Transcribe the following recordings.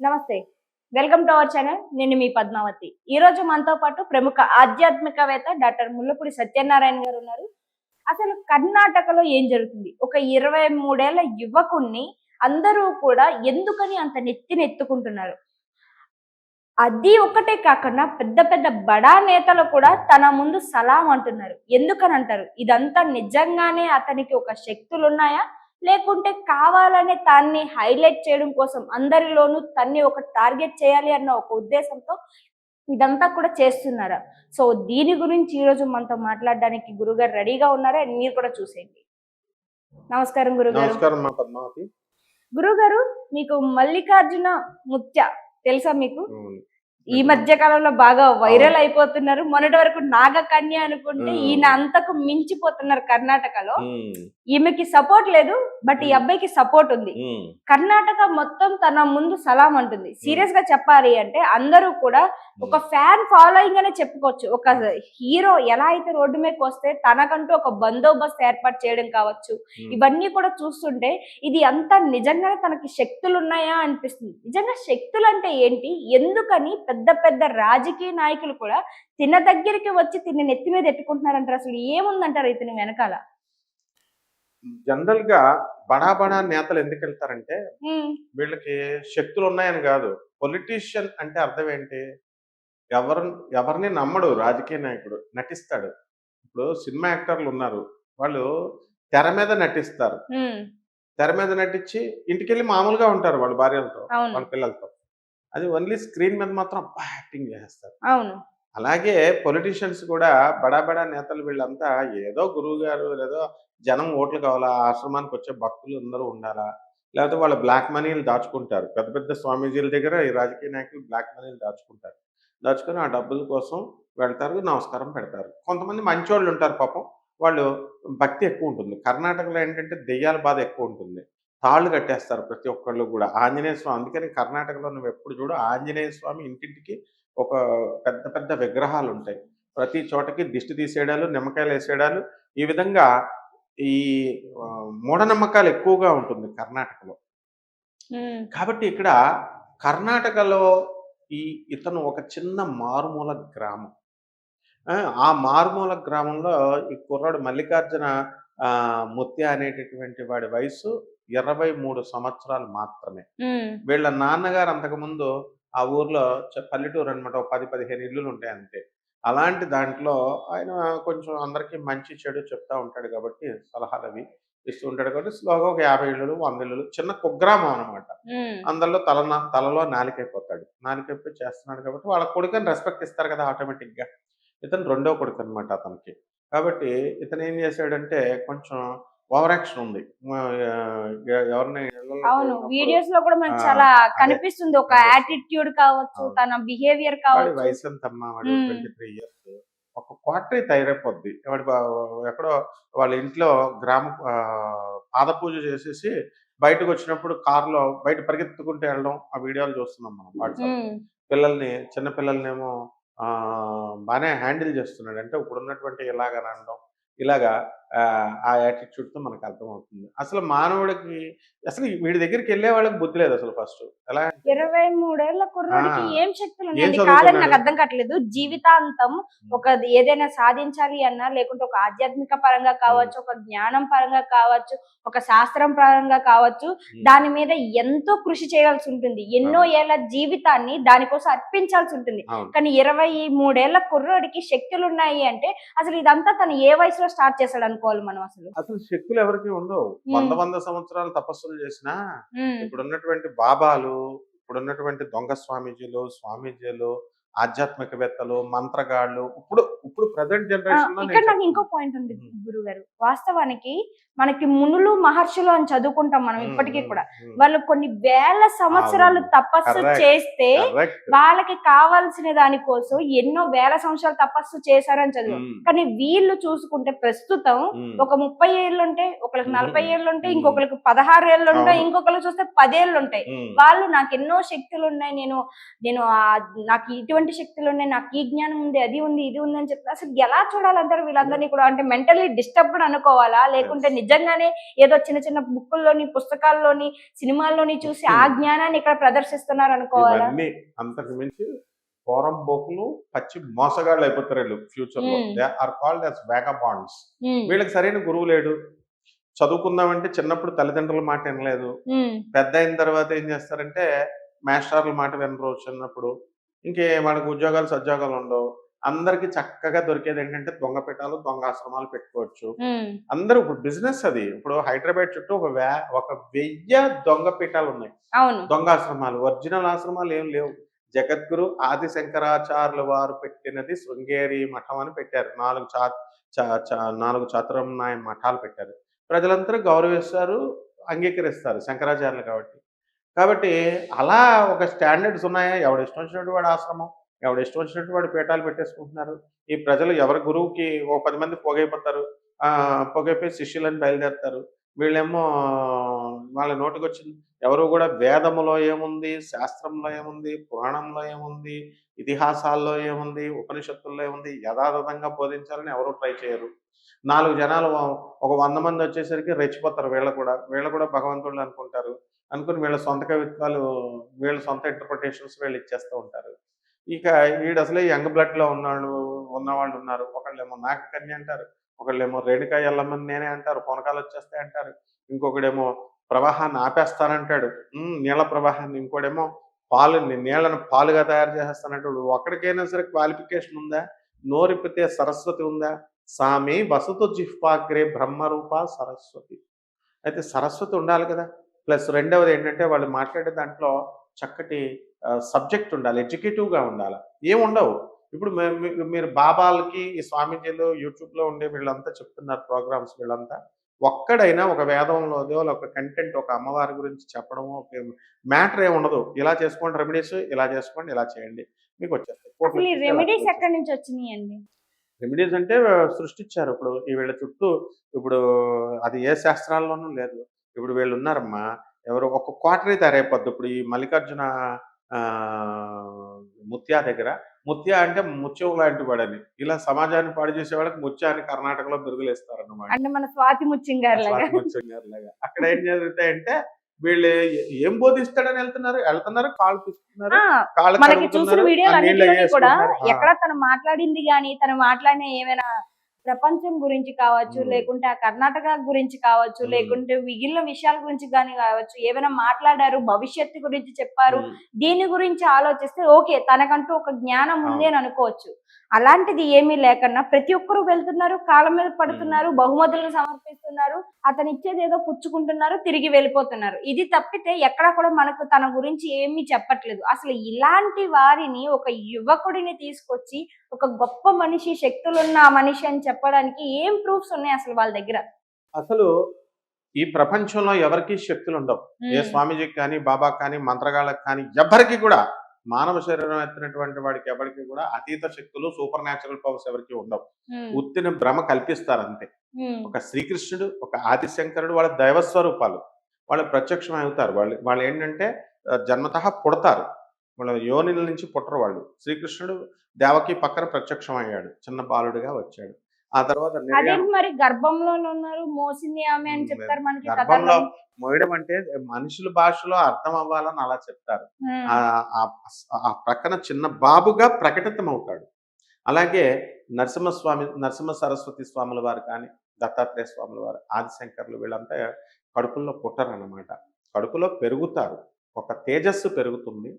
నమస్తే. Welcome to our channel నేను మీ పద్మావతి. ఈ రోజు మనతో పాటు ప్రముఖ ఆధ్యాత్మికవేత్త డాక్టర్ ముల్లపూడి సత్యనారాయణ గారు ఉన్నారు. అసలు కర్ణాటకలో ఏం జరుగుతుంది? ఒక ఇరవై మూడేళ్ళ యువకుణ్ణి అందరూ కూడా ఎందుకని అంత నెత్తిని ఎత్తుకుంటున్నారు అది ఒకటే కాకుండా పెద్ద పెద్ద బడా నేతలు కూడా తన ముందు సలాం అంటున్నారు. ఎందుకని అంటారు? ఇదంతా నిజంగానే అతనికి ఒక శక్తులు ఉన్నాయా లేకుంటే కావాలనే దాన్ని హైలైట్ చేయడం కోసం అందరిలోనూ తన్ని ఒక టార్గెట్ చేయాలి అన్న ఒక ఉద్దేశంతో ఇదంతా కూడా చేస్తున్నారా. సో దీని గురించి ఈ రోజు మనతో మాట్లాడడానికి గురుగారు రెడీగా ఉన్నారా? మీరు కూడా చూసేయండి. నమస్కారం గురుగారు. నమస్కారం గురుగారు మీకు మల్లికార్జున ముత్య తెలుసా మీకు. ఈ మధ్య కాలంలో బాగా వైరల్ అయిపోతున్నారు. మొన్నటి వరకు నాగకన్య అనుకుంటే. ఈయన అంతకు మించిపోతున్నారు కర్ణాటకలో. ఈమెకి సపోర్ట్ లేదు బట్ ఈ మ్మ్. అబ్బాయికి సపోర్ట్ ఉంది. ఉమ్, కర్ణాటక మొత్తం తన ముందు సలాం అంటుంది. సీరియస్గా చెప్పాలి అంటే అందరూ కూడా ఒక ఫ్యాన్ ఫాలోయింగ్ అనే చెప్పుకోవచ్చు. ఒక హీరో ఎలా అయితే రోడ్డు మీదకి వస్తే తనకంటూ ఒక బందోబస్తు ఏర్పాటు చేయడం కావచ్చు. ఇవన్నీ కూడా చూస్తుంటే ఇది అంతా నిజంగానే తనకి శక్తులు ఉన్నాయా అనిపిస్తుంది. నిజంగా శక్తులు అంటే ఏంటి? ఎందుకని పెద్ద పెద్ద రాజకీయ నాయకులు కూడా తిన దగ్గరికి వచ్చి తిని నెత్తి మీద ఎట్టుకుంటున్నారంటారు అసలు ఏముందంటారు ఇతని వెనకాల? జనరల్గా బడా బడా నేతలు ఎందుకు వెళ్తారంటే వీళ్ళకి శక్తులు ఉన్నాయని కాదు. పొలిటీషియన్ అంటే అర్థం ఏంటి? ఎవరు ఎవరిని నమ్మడు రాజకీయ నాయకుడు నటిస్తాడు. ఇప్పుడు సినిమా యాక్టర్లు ఉన్నారు. వాళ్ళు తెర మీద నటిస్తారు. తెర మీద నటించి ఇంటికెళ్ళి మామూలుగా ఉంటారు వాళ్ళ భార్యలతో వాళ్ళ పిల్లలతో. అది ఓన్లీ స్క్రీన్ మీద మాత్రం యాక్టింగ్ చేస్తారు అలాగే పొలిటీషియన్స్ కూడా బడా బడా నేతలు వీళ్ళంతా ఏదో గురువు గారు లేదో జనం ఓట్లు కావాలా ఆశ్రమానికి వచ్చే భక్తులు అందరూ ఉండాలా? లేకపోతే వాళ్ళ బ్లాక్ మనీలు దాచుకుంటారు. పెద్ద పెద్ద స్వామీజీల దగ్గర ఈ రాజకీయ నాయకులు బ్లాక్ మనీలు దాచుకుంటారు. దాచుకొని ఆ డబ్బుల కోసం వెళ్తారు నమస్కారం పెడతారు. కొంతమంది మంచోళ్ళు ఉంటారు పాపం వాళ్ళు భక్తి ఎక్కువ ఉంటుంది. కర్ణాటకలో ఏంటంటే దెయ్యాల బాధ ఎక్కువ ఉంటుంది. తాళ్ళు కట్టేస్తారు ప్రతి ఒక్కళ్ళు కూడా. ఆంజనేయ స్వామి అందుకని కర్ణాటకలో నువ్వు ఎప్పుడు చూడు ఆంజనేయ స్వామి ఇంటింటికి ఒక పెద్ద పెద్ద విగ్రహాలు ఉంటాయి ప్రతి చోటకి దిష్టి తీసేయడాలు నిమ్మకాయలు వేసేయడాలు. ఈ విధంగా ఈ మూఢనమ్మకాలు ఎక్కువగా ఉంటుంది కర్ణాటకలో. కాబట్టి ఇక్కడ కర్ణాటకలో ఈ ఇతను ఒక చిన్న మారుమూల గ్రామం. ఆ, మారుమూల గ్రామంలో ఈ కుర్రాడు మల్లికార్జున ఆ, ముత్య అనేటటువంటి వాడి వయసు ఇరవై మూడు సంవత్సరాలు మాత్రమే. వీళ్ళ నాన్నగారు అంతకుముందు ఆ ఊర్లో పల్లెటూరు అనమాట ఒక పది పదిహేను ఇల్లులు ఉంటాయి అంతే. అలాంటి దాంట్లో ఆయన కొంచెం అందరికీ మంచి చెడు చెప్తా ఉంటాడు కాబట్టి సలహాలు అవి ఇస్తూ ఉంటాడు కాబట్టి స్లోగా ఒక యాభై ఇళ్ళు వంద ఇళ్ళు చిన్న కుగ్రామం అనమాట ఉమ్, అందరిలో తల తలలో నాలికైపోతాడు. నాలికైపోయి చేస్తున్నాడు కాబట్టి వాళ్ళ కొడుకుని రెస్పెక్ట్ ఇస్తారు కదా ఆటోమేటిక్గా. ఇతను రెండో కొడుకు అనమాట అతనికి. కాబట్టి ఇతను ఏం చేశాడంటే కొంచెం ఓవర్ యాక్షన్ ఉంది. ఎవరిని అవును. వీడియోస్లో కూడా మనకి చాలా. కనిపిస్తుంది. ఒక. యాటిట్యూడ్ కావచ్చు. తన బిహేవియర్ కావచ్చు. వయసు ఎంత అమ్మా వాడు మ్మ్. ట్వంటీ త్రీ ఇయర్స్ ఒక క్వార్టరీ తయారైపోద్ది. వాడి ఎక్కడో వాళ్ళ ఇంట్లో గ్రామ పాద పూజ చేసేసి బయటకు వచ్చినప్పుడు కారులో బయట పరిగెత్తుకుంటూ వెళ్ళడం ఆ వీడియోలు చూస్తున్నాం మనం వాట్సాప్ పిల్లల్ని చిన్న పిల్లల్నేమో ఆ, బాగానే హ్యాండిల్ చేస్తున్నాడు. అంటే ఇప్పుడు ఉన్నటువంటి ఇలాగ అనడం ఇలాగా ఆ, ఆ attitude తో మనకు అర్థమవుతుంది. అసలు మానవుడికి అసలు వీడి దగ్గరికి వెళ్ళే వాళ్ళకి బుద్ధి లేదు అసలు ఫస్ట్. ఎలా ఇరవై మూడేళ్ళ కుర్రాడికి. ఏం శక్తులు? కాదని నాకు అర్థం కావట్లేదు. జీవితాంతం ఒక ఏదైనా సాధించాలి అన్నా లేకుంటే ఒక ఆధ్యాత్మిక పరంగా కావచ్చు ఒక జ్ఞానం పరంగా కావచ్చు ఒక శాస్త్రం పరంగా కావచ్చు దాని మీద ఎంతో కృషి చేయాల్సి ఉంటుంది. ఎన్నో. ఏళ్ళ జీవితాన్ని దానికోసం అర్పించాల్సి ఉంటుంది. కానీ ఇరవై మూడేళ్ళ కుర్రోడికి శక్తులు ఉన్నాయి అంటే అసలు ఇదంతా తను ఏ వయసులో స్టార్ట్ చేశాడు అనుకోవాలి మనం అసలు. అసలు శక్తులు ఎవరికి ఉండవు. వంద వంద సంవత్సరాలు తపస్సులు చేసినా ఇప్పుడున్నటువంటి బాబాలు ఇప్పుడున్నటువంటి దొంగ స్వామీజీలు స్వామీజీలు ఆధ్యాత్మికవేత్తలు మంత్రగాళ్ళు ఇప్పుడు ఇప్పుడు ప్రజెంట్ జనరేషన్ ఇక్కడ నాకు ఇంకో పాయింట్ ఉంది. గురువు గారు వాస్తవానికి మనకి మునులు మహర్షులు అని చదువుకుంటాం మనం ఇప్పటికీ కూడా వాళ్ళు కొన్ని వేల సంవత్సరాలు. తపస్సు. చేస్తే వాళ్ళకి కావాల్సిన దానికోసం ఎన్నో వేల సంవత్సరాలు తపస్సు చేశారని చదువు కానీ వీళ్ళు చూసుకుంటే ప్రస్తుతం ఒక ముప్పై ఏళ్ళు ఉంటాయి ఒకరికి. నలభై ఏళ్ళు ఉంటాయి. ఇంకొకరికి పదహారు ఏళ్ళు ఉంటాయి అవును. ఇంకొకరికి చూస్తే పదేళ్ళు ఉంటాయి వాళ్ళు నాకు ఎన్నో శక్తులు ఉన్నాయి నేను నేను నాకు ఇటువంటి శక్తులు ఉన్నాయి? నాకు ఈ జ్ఞానం ఉంది అది ఉంది ఇది ఉంది అని చెప్తారు అసలు ఎలా చూడాలంటారు వీళ్ళందరినీ కూడా? అంటే మెంటలీ డిస్టర్బ్డ్ అనుకోవాలా? లేకుంటే నిజంగానే ఏదో చిన్న చిన్న బుక్కుల్లోని పుస్తకాల్లోని సినిమాల్లోని చూసి ఆ జ్ఞానాన్ని ఇక్కడ ప్రదర్శిస్తున్నారు అనుకోవాలా? అంతకు మించి బోకులు పచ్చి మోసగాళ్ళు అయిపోతారు వీళ్ళు ఫ్యూచర్లో. Hmm. They are called as vagabonds um, వీళ్ళకి సరైన గురువు లేడు. చదువుకుందామంటే చిన్నప్పుడు తల్లిదండ్రుల మాట వినలేదు. ఉమ్, పెద్ద అయిన తర్వాత ఏం చేస్తారంటే మాస్టర్ల మాట వినరు చిన్నప్పుడు. ఇంకే వాళ్ళకి ఉద్యోగాలు సద్యోగాలు ఉండవు. అందరికి చక్కగా దొరికేది ఏంటంటే దొంగ పెట్టాలు దొంగ ఆశ్రమాలు పెట్టుకోవచ్చు. అందరూ ఇప్పుడు బిజినెస్ అది. ఇప్పుడు హైదరాబాద్ చుట్టూ ఒక వే ఒక వెయ్యి దొంగ పీఠాలు ఉన్నాయి. దొంగ ఆశ్రమాలు ఒరిజినల్ ఆశ్రమాలు ఏం లేవు. జగద్గురు ఆది శంకరాచార్యుల వారు పెట్టినది శృంగేరి మఠం అని పెట్టారు. నాలుగు చా నాలుగు చాతుర్మాయ మఠాలు పెట్టారు. ప్రజలందరూ గౌరవిస్తారు అంగీకరిస్తారు శంకరాచార్యులు కాబట్టి. కాబట్టి అలా ఒక స్టాండర్డ్స్ ఉన్నాయా? ఎవడు ఇష్టం వచ్చినట్టు వాడు ఆశ్రమం ఎవడు ఇష్టం వచ్చినట్టు వాడు పీఠాలు పెట్టేసుకుంటున్నారు. ఈ ప్రజలు ఎవరి గురువుకి ఓ పది మంది పొగైపోతారు. ఆ పొగైపోయి శిష్యులని బయలుదేరుతారు. వీళ్ళేమో వాళ్ళ నోటికి వచ్చింది ఎవరు కూడా వేదములో ఏముంది శాస్త్రంలో ఏముంది పురాణంలో ఏముంది ఇతిహాసాల్లో ఏముంది ఉపనిషత్తుల్లో ఏముంది యథాతథంగా బోధించాలని ఎవరు ట్రై చేయరు. నాలుగు జనాలు ఒక వంద మంది వచ్చేసరికి రెచ్చిపోతారు వీళ్ళు కూడా. వీళ్ళు కూడా భగవంతుడు అనుకుంటారు. అనుకుని వీళ్ళ సొంత కవిత్వాలు వీళ్ళ సొంత ఇంటర్ప్రిటేషన్స్ వీళ్ళు ఇచ్చేస్తూ ఉంటారు. ఇక వీడు అసలే యంగ్ బ్లడ్లో ఉన్నాడు ఉన్నవాళ్ళు ఉన్నారు. ఒకళ్ళేమో కన్య అంటారు ఒకళ్ళేమో రేణుకా ఎల్లమ్మని నేనే అంటారు పొనకాలు వచ్చేస్తాయి అంటారు. ఇంకొకడేమో ప్రవాహాన్ని ఆపేస్తానంటాడు. నీళ్ళ ప్రవాహాన్ని. ఇంకోడేమో పాలు నీళ్ళను పాలుగా తయారు చేసేస్తానంటాడు. ఒక్కడికైనా సరే క్వాలిఫికేషన్ ఉందా? నోరిప్పితే సరస్వతి ఉందా? సామి వసతు జిహ్వాగ్రే బ్రహ్మరూప సరస్వతి. అయితే సరస్వతి ఉండాలి కదా. ప్లస్ రెండవది ఏంటంటే వాళ్ళు మాట్లాడే దాంట్లో చక్కటి సబ్జెక్ట్ ఉండాలి ఎడ్యుకేటివ్గా ఉండాలి. ఏముండవు ఇప్పుడు మీరు బాబాలకి ఈ స్వామీజీలు యూట్యూబ్లో ఉండే వీళ్ళంతా చెప్తున్నారు ప్రోగ్రామ్స్ వీళ్ళంతా. ఒక్కడైనా ఒక వేదంలోదో ఒక కంటెంట్ ఒక అమ్మవారి గురించి చెప్పడము మ్యాటర్ ఏమి ఉండదు. ఇలా చేసుకోండి రెమెడీస్ ఇలా చేసుకోండి ఇలా చేయండి. మీకు వచ్చేస్తాయి. రెమెడీస్ ఎక్కడి నుంచి వచ్చినాయి అండి రెమెడీస్ అంటే సృష్టించారు. ఇప్పుడు ఈ వీళ్ళ చుట్టూ ఇప్పుడు అది ఏ శాస్త్రాల్లోనూ లేదు. ఇప్పుడు వీళ్ళు ఉన్నారమ్మా. ఎవరు ఒక క్వార్టరీ తయారైపోద్ది. ఇప్పుడు ఈ మల్లికార్జున ఆ, ముత్యా దగ్గర ముత్య అంటే ముత్యం లాంటి వాడని. ఇలా సమాజాన్ని పాడు చేసే వాళ్ళకి ముత్య అని కర్ణాటకలో బిరుదులు ఇస్తారన్నమాట. అంటే మన స్వాతి ముత్యం గారి లాగా అక్కడ ఏం జరుగుతాయంటే వీళ్ళు ఏ- బోధిస్తాడని వెళ్తున్నారు వెళ్తున్నారు కాళ్ళు తీసుకున్నారు మనకి చూసిన వీడియోలు అన్నింటిలోని కూడా. ఎక్కడ తను మాట్లాడింది గాని తను మాట్లాడిన ఏమైనా ప్రపంచం గురించి కావచ్చు. లేకుంటే ఆ కర్ణాటక గురించి కావచ్చు. లేకుంటే మిగిలిన విషయాల గురించి కానీ కావచ్చు ఏమైనా మాట్లాడారు భవిష్యత్తు గురించి చెప్పారు. దీని గురించి ఆలోచిస్తే ఓకే తనకంటూ ఒక జ్ఞానం ఉంది అని అనుకోవచ్చు అలాంటిది ఏమీ లేకన్నా ప్రతి ఒక్కరు వెళ్తున్నారు కాళ్ళ మీద పడుతున్నారు బహుమతులను సమర్పిస్తున్నారు అతను ఇచ్చేది ఏదో పుచ్చుకుంటున్నారు తిరిగి వెళ్ళిపోతున్నారు. ఇది తప్పితే ఎక్కడ కూడా మనకు తన గురించి ఏమీ చెప్పట్లేదు. అసలు ఇలాంటి వారిని ఒక యువకుడిని తీసుకొచ్చి ఒక గొప్ప మనిషి శక్తులున్న ఆ మనిషి అని చెప్పడానికి ఏం ప్రూఫ్స్ ఉన్నాయి అసలు వాళ్ళ దగ్గర? అసలు ఈ ప్రపంచంలో ఎవరికి శక్తులు ఉండవు ఏ స్వామీజీకి కానీ బాబా కానీ మంత్రగాళ్ళకి కానీ ఎవరికి కూడా మానవ శరీరం ఎత్తినటువంటి వాడికి ఎవరికి కూడా అతీత శక్తులు సూపర్ న్యాచురల్ పవర్స్ ఎవరికి ఉండవు. ఉత్తిన భ్రమ కల్పిస్తారు అంతే ఒక శ్రీకృష్ణుడు ఒక ఆదిశంకరుడు వాళ్ళ దైవ స్వరూపాలు వాళ్ళు ప్రత్యక్షం అవుతారు. వాళ్ళు వాళ్ళు ఏంటంటే జన్మతః పుడతారు. వాళ్ళ యోనిల నుంచి పుట్టరు వాళ్ళు. శ్రీకృష్ణుడు దేవకి పక్కన ప్రత్యక్షం అయ్యాడు చిన్న బాలుడిగా వచ్చాడు. ఆ తర్వాత మరి గర్భంలోనే ఉన్నారు మోసింది ఆమె అని చెప్తారు మనకి గర్భంలో మోయడం అంటే మనుషుల భాషలో అర్థం అవ్వాలని అలా చెప్తారు. ఉమ్, ఆ ఆ- ఆ ప్రక్కన చిన్న బాబుగా ప్రకటితం అవుతాడు అలాగే నరసింహస్వామి నరసింహ సరస్వతి స్వాముల వారు కానీ దత్తాత్రేయ స్వాముల వారు ఆదిశంకర్లు వీళ్ళంతా కడుపుల్లో పుట్టరు అన్నమాట కడుపులో పెరుగుతారు. ఒక తేజస్సు పెరుగుతుంది.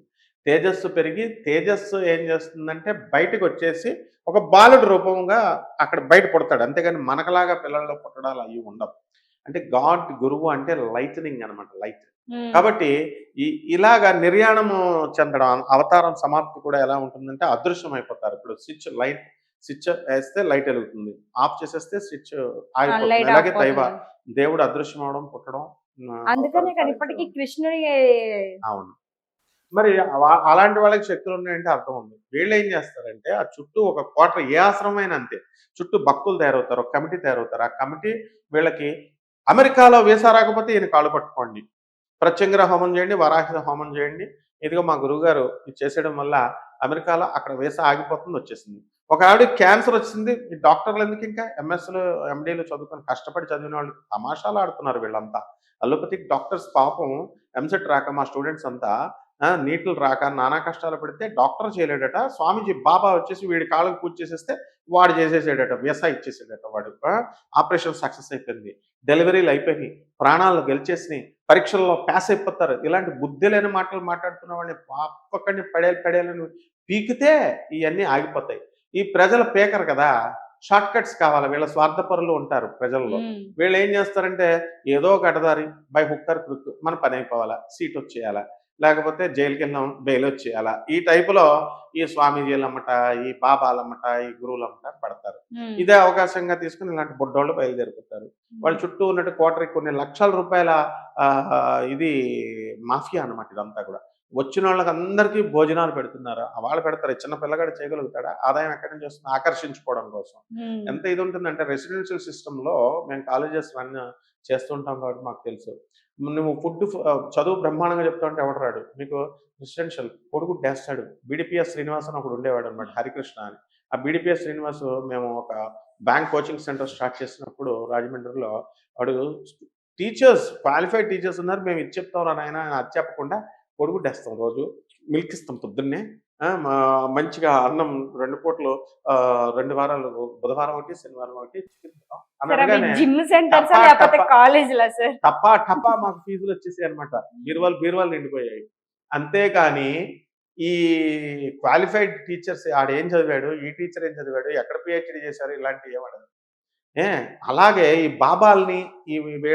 తేజస్సు పెరిగి తేజస్సు ఏం చేస్తుందంటే బయటకు వచ్చేసి ఒక బాలుడి రూపంగా అక్కడ బయట పుడతాడు. అంతేగాని మనకలాగా పిల్లల్లో పుట్టడాలు అవి ఉండవు. అంటే గాడ్ గురువు అంటే లైటనింగ్ అన్నమాట లైట్. కాబట్టి ఈ ఇలాగా నిర్యాణము చెందడం అవతారం సమాప్తి కూడా ఎలా ఉంటుందంటే అదృశ్యం అయిపోతారు ఇప్పుడు స్విచ్ లైట్ స్విచ్ వేస్తే లైట్ వెలుగుతుంది. ఆఫ్ చేసేస్తే స్విచ్ ఆగిపోతుంది. అలాగే దైవ. దేవుడు అదృశ్యం అవడం పుట్టడం అందుకనే ఇప్పటికీ. కృష్ణుడి అవును. మరి అలాంటి వాళ్ళకి శక్తులు ఉన్నాయంటే అర్థం ఉంది. వీళ్ళు ఏం చేస్తారంటే ఆ చుట్టూ ఒక క్వార్టర్ ఏ ఆశ్రమమైన అంతే చుట్టూ భక్తులు తయారవుతారు ఒక కమిటీ తయారవుతారు. ఆ కమిటీ వీళ్ళకి అమెరికాలో వీసా రాకపోతే ఈయన కాళ్ళు పట్టుకోండి. ప్రత్యంగర హోమం చేయండి వరాహ హోమం చేయండి. ఇదిగో మా గురువుగారు ఇది చేసేయడం వల్ల అమెరికాలో అక్కడ వీసా ఆగిపోతుంది వచ్చేసింది. ఒక ఆవిడ క్యాన్సర్ వచ్చింది ఈ డాక్టర్లు ఎందుకు ఇంకా? ఎంఎస్లు ఎండీలు చదువుకొని కష్టపడి చదివిన వాళ్ళు తమాషాలు ఆడుతున్నారు వీళ్ళంతా. అలోపతిక్ డాక్టర్స్ పాపం ఎంసెట్ రాక మా స్టూడెంట్స్ అంతా నీట్లు రాక నానా కష్టాలు పడితే డాక్టర్ చేయలేడట స్వామీజీ బాబా వచ్చేసి వీడి కాళ్ళకు పూజ చేసేస్తే వాడు చేసేసాడట వ్యస ఇచ్చేసాడట వాడు. ఆపరేషన్ సక్సెస్ అయిపోయింది. డెలివరీలు అయిపోయినాయి. ప్రాణాలు గెలిచేసినాయి. పరీక్షల్లో పాస్ అయిపోతారు. ఇలాంటి బుద్ధి లేని మాటలు మాట్లాడుతున్న వాడిని పాపక్కడిని పడేలు పడేయాలని పీకితే ఇవన్నీ ఆగిపోతాయి. ఈ ప్రజల పేకరు కదా. షార్ట్ కట్స్ కావాలి. వీళ్ళ స్వార్థపరులు ఉంటారు ప్రజల్లో. వీళ్ళు ఏం చేస్తారంటే ఏదో ఒక అడదారి బై హుక్కర్ క్రుక్ మన పని అయిపోవాలా సీట్ వచ్చేయాలా. లేకపోతే జైలుకి వెళ్ళాం బెయిల్ వచ్చేయాలా ఈ టైపులో ఈ స్వామీజీలు అమ్మట ఈ బాబాలమ్మట ఈ గురువులు అమ్మట పడతారు. ఇదే అవకాశంగా తీసుకుని ఇలాంటి బుడ్డోళ్ళు బయలుదేరిపోతారు. వాళ్ళ చుట్టూ ఉన్నట్టు కోటరీ కొన్ని లక్షల రూపాయల ఆ, ఇది మాఫియా అన్నమాట ఇదంతా కూడా. వచ్చిన వాళ్ళకి అందరికీ భోజనాలు పెడుతున్నారు. వాళ్ళు పెడతారు. చిన్న పిల్లగాడు చేయగలుగుతాడా? ఆదాయం ఎక్కడి నుంచి వస్తుంది? ఆకర్షించుకోవడం కోసం. ఎంత ఇది ఉంటుందంటే రెసిడెన్షియల్ సిస్టంలో మేము కాలేజెస్ రన్ చేస్తుంటాం కాబట్టి మాకు తెలుసు. నువ్వు ఫుడ్ చదువు బ్రహ్మాండంగా చెప్తా ఉంటే ఎవడు మీకు రెసిడెన్షియల్ కొడుకు డేస్తాడు బీడిపిఎస్ శ్రీనివాస్ అని ఒకడు ఉండేవాడు అనమాట హరికృష్ణ అని. ఆ బీడిపిఎస్ శ్రీనివాస్ మేము ఒక బ్యాంక్ కోచింగ్ సెంటర్ స్టార్ట్ చేసినప్పుడు రాజమండ్రిలో వాడు టీచర్స్ క్వాలిఫైడ్ టీచర్స్ ఉన్నారు మేము ఇది చెప్తాం రా నాయన అని అది చెప్పకుండా కొడుకు డేస్తాం రోజు. మిల్క్ ఇస్తాం పొద్దున్నే. మంచిగా అన్నం రెండు పూటలు రెండు వారాలు బుధవారం ఒకటి శనివారం ఒకటి జిమ్ సెంటర్స్ టపా, లేకపోతే టపా. కాలేజీలా సార్? టపా టపా మాకు ఫీజులు వచ్చేసాయి అనమాట బీరువాలు బీరువాలు నిండిపోయాయి. అంతేకాని ఈ క్వాలిఫైడ్ టీచర్స్ ఆడేం చదివాడు? ఈ టీచర్ ఏం చదివాడు? ఎక్కడ పిహెచ్డి చేశారు? ఇలాంటివి ఏమడదు ఏ అలాగే ఈ బాబాల్ని ఈ